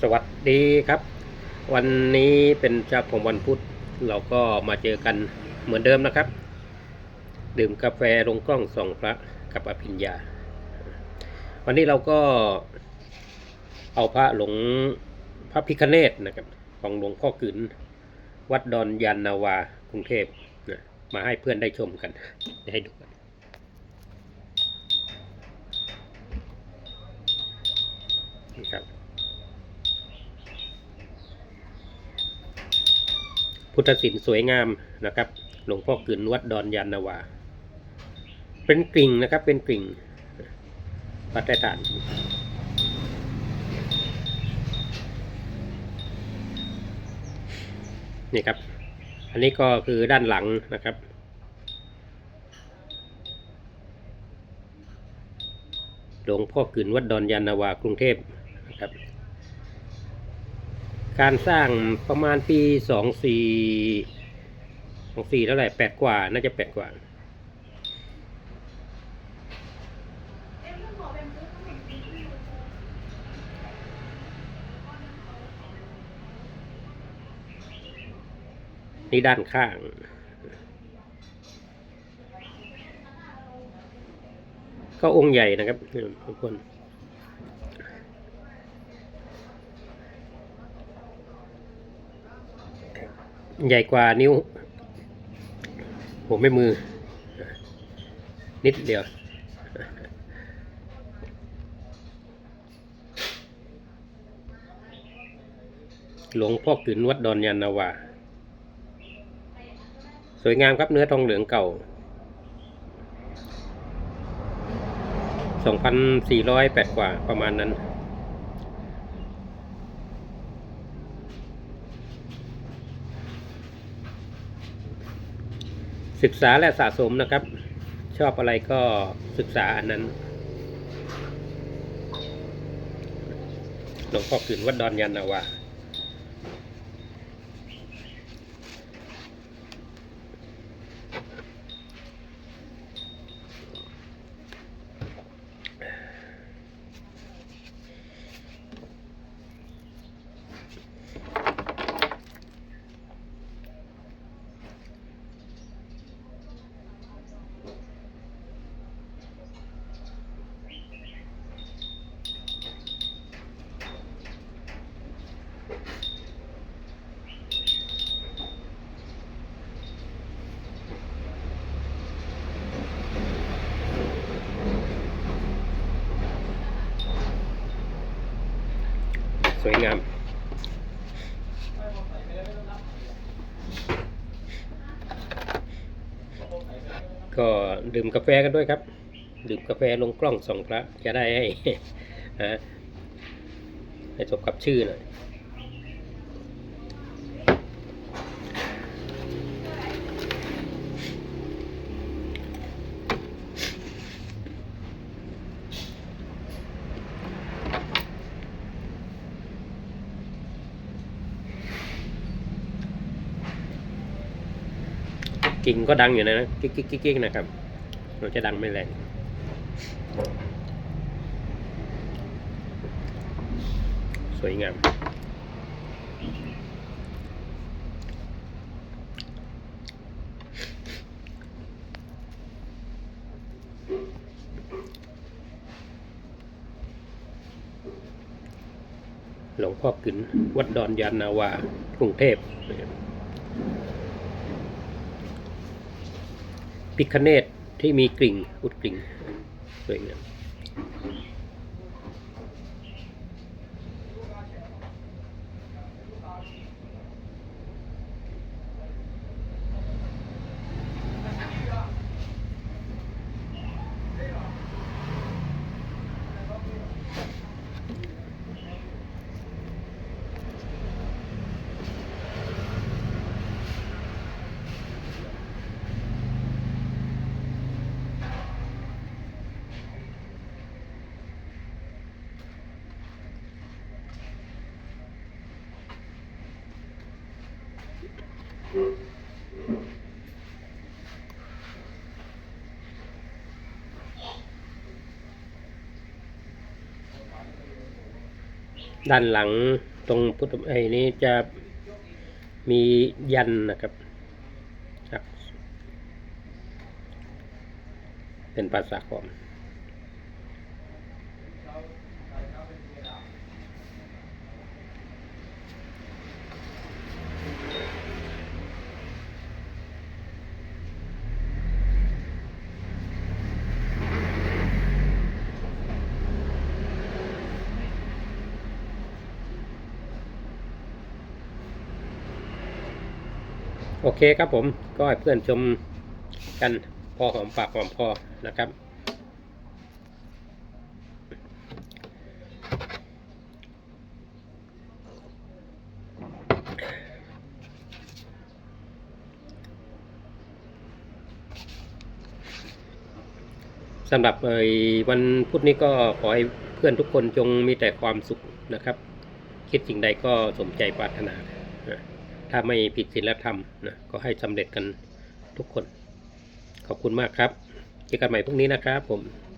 สวัสดีครับ วันนี้เป็นเจ้าของวันพุธเราก็มาเจอกันเหมือนเดิมนะครับ ดื่มกาแฟลงกล้องส่องพระกับอภิญญา วันนี้เราก็เอาพระหลงพระพิคเนตนะครับ ของหลวงพ่อกึนวัดดอนยานนาวากรุงเทพนะมาให้เพื่อนได้ชมกันให้ดูกันนี่ครับ พุทธศิลป์สวยงามนะครับ หลวงพ่อกึนวัดดอนยานนาวา เป็นกริ่งนะครับ เป็นกริ่งปัตตฐานนี่ครับ อันนี้ก็คือด้านหลังนะครับ หลวงพ่อกึนวัดดอนยานนาวากรุงเทพนะครับ การสร้างประมาณปีสองสี่สองสี่เท่าไหร่แปดกว่า น่าจะแปดกว่า นี่ด้านข้างก็องค์ใหญ่นะครับทุกคน ใหญ่กว่านิ้ว ผมไม่มือ นิดเดียว หลวงพ่อกึนวัดดอนยานนาวา สวยงามครับเนื้อทองเหลืองเก่า 2,408 กว่าประมาณนั้น ศึกษาและสะสมนะครับ ชอบอะไรก็ศึกษาอันนั้นหลวงพ่อขืนวัดดอนยานนาวา สวยงาม ก็ดื่มกาแฟกันด้วยครับ ดื่มกาแฟลงกล้องส่องพระจะได้ให้ฮะให้จบกับชื่อหน่อย กิ่งก็ดังอยู่นะนะกิ๊กกิ๊กกิ๊กนะครับเราจะดังไม่แรงสวยงามหลวงพ่อกึนวัดดอนยานนาวากรุงเทพนะครับ พิคเนตที่มีกลิ่งอุดกลิ่งสวยงาม ด้านหลังตรงพุทธไอ้นี้จะมียันนะครับ เป็นภาษาขอม โอเคครับผมก็ให้เพื่อนชมกันพอหอมปากหอมคอนะครับ สำหรับเอ่ยวันพุธนี้ก็ขอให้เพื่อนทุกคนจงมีแต่ความสุขนะครับ คิดสิ่งใดก็สมใจปรารถนานะ ถ้าไม่ผิดศีลธรรมนะก็ให้สำเร็จกันทุกคน ขอบคุณมากครับ เจอกันใหม่พรุ่งนี้นะครับผม